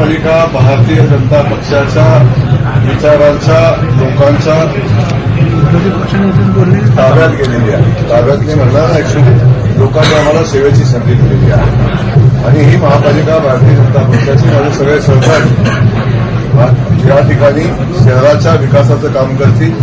महापालिका भारतीय जनता पक्षाच्या विचारांच्या लोकांच्या ताब्यात गेलेली आहे. ताब्यात म्हणणार ऍक्च्युली लोकांनी आम्हाला सेवेची संधी दिलेली आहे. आणि ही महापालिका भारतीय जनता पक्षाची माझे सगळे सहकारी या ठिकाणी शहराच्या विकासाचं काम करतील.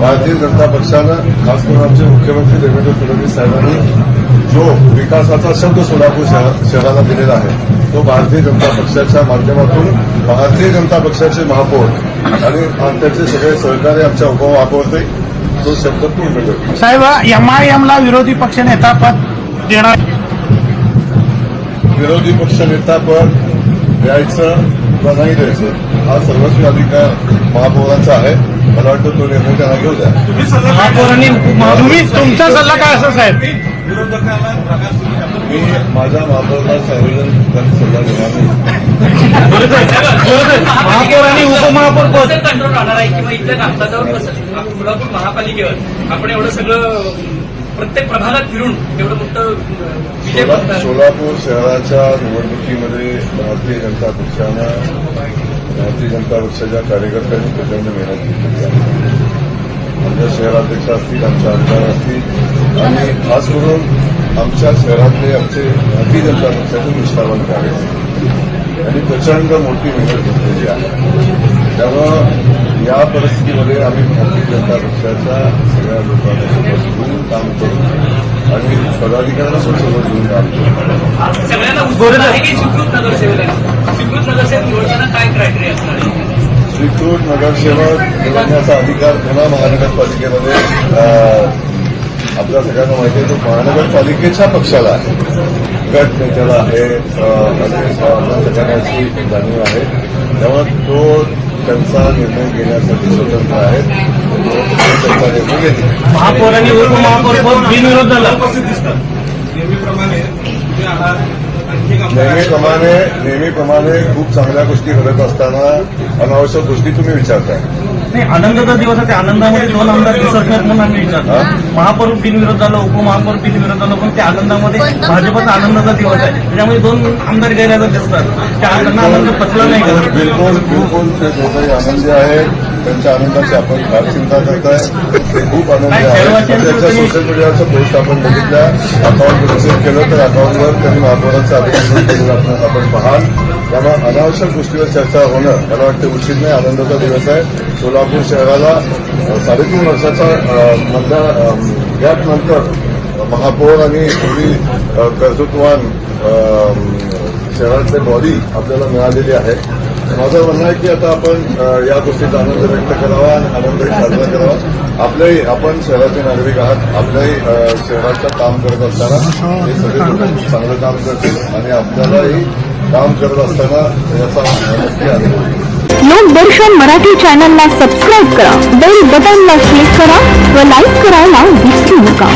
भारतीय जनता पक्षानं खास करून आमचे मुख्यमंत्री देवेंद्र फडणवीस साहेबांनी जो विकासाचा शब्द सोलापूर शहर- शहराला दिलेला आहे तो भारतीय जनता पक्षाच्या माध्यमातून भारतीय जनता पक्षाचे महापौर आणि त्याचे सगळे सहकारी आमच्या उपमहापौरते तो शब्द पूर्ण करतील साहेब एमआयएमला विरोधी पक्षनेता पद देणार. विरोधी पक्ष नेता पद द्यायचं किंवा नाही द्यायचं हा सर्वस्वी अधिकार महापौरांचा आहे. मला वाटतं तो निर्णय त्यांना घेऊ द्या. महापौरांनी तुमचा सल्ला काय असेल साहेब? मी माझ्या महापौराला सार्वजनिक सल्ला देणार नाही. महापौरांनी उपमहापौर पद. कंट्रोल राहणार आहे? किंवा इथल्या कामकाजावर कसं? सोलापूर महापालिकेवर आपण एवढं सगळं प्रत्येक प्रभागात फिरून एवढं मोठं. सोलापूर शहराच्या निवडणुकीमध्ये भारतीय जनता पक्षानं भारतीय जनता पक्षाच्या कार्यकर्त्यांनी प्रचंड मेहनत घेतलेली आहे. शहराध्यक्ष असतील आमचे आमदार असतील आणि खास करून आमच्या शहरातले आमचे भारतीय जनता पक्षाचे निष्ठावंत कार्यकर्ते आणि प्रचंड मोठी मेहनत घेतलेली आहे. त्यामुळं या परिस्थितीमध्ये आम्ही भारतीय जनता पक्षाच्या सगळ्या लोकांना सोबत घेऊन काम करू आणि पदाधिकाऱ्यांना पण सोबत घेऊन काम करू. सगळ्यांना उत्सुकता आहे की स्वीकृत नगरसेवक निवडण्याचा अधिकार पुन्हा महानगरपालिकेमध्ये आपल्या सगळ्यांना माहिती आहे तो महानगरपालिकेच्या पक्षाला आहे. गट नेत्याला आहे आणि आपल्या सगळ्यांना याची जाणीव आहे. त्यामुळे तो त्यांचा निर्णय घेण्यासाठी स्वतंत्र आहे. तो त्यांचा निर्णय घेतील महापौरांनी उपमहापौर पद बिनविरोध झालं. नेहमीप्रमाणे नेहमीप्रमाणे खूप चांगल्या गोष्टी घडत असताना अनावश्यक गोष्टी तुम्ही विचारताय. नाही आनंदाचा दिवस आहे त्या आनंदामध्ये दोन आमदार दिसत नाहीत म्हणून आम्ही विचारतो? महापौर बिनविरोध झालं उपमहापौर बिनविरोध झालं पण त्या आनंदामध्ये भाजपचा आनंदाचा दिवस आहे. त्याच्यामध्ये दोन आमदार गैरहजर दिसतात. त्या आनंद पचला नाही. का बिलकुल बिलकुल ते दोघंही आनंदी आहेत. त्यांच्या आनंदाची आपण फार चिंता करताय. ते खूप आनंदी सर्वांच्या त्यांच्या सोशल मीडियाचं पोस्ट आपण बघितल्या. अकाउंट रिसीव्ह केलं तर अकाउंटवर त्यांनी महापौरांचं अभिनंदन केलेलं आपण आपण पाहाल. त्यामुळे अनावश्यक गोष्टीवर चर्चा होणं मला वाटतं उचित नाही. आनंदाचा दिवस आहे. सोलापूर शहराला साडेतीन वर्षाचा मधल्या गॅप नंतर महापौर आणि अ, कर्तृत्वान शहरातले बॉडी आपल्याला मिळालेली आहे. माझं म्हणणं आहे की आता आपण या गोष्टीचा आनंद व्यक्त करावा आणि आनंद साजरा करावा. आपल्याही आपण शहराचे नागरिक आहात. आपल्याही शहराचं काम करत असताना हे सगळे लोक चांगलं काम करतील आणि आपल्यालाही काम करत असताना याचा नक्की आनंद लोकदर्शन मराठी चॅनलला सबस्क्राईब करा. बेल बटनला क्लिक करा व लाईक करायला विसरू नका.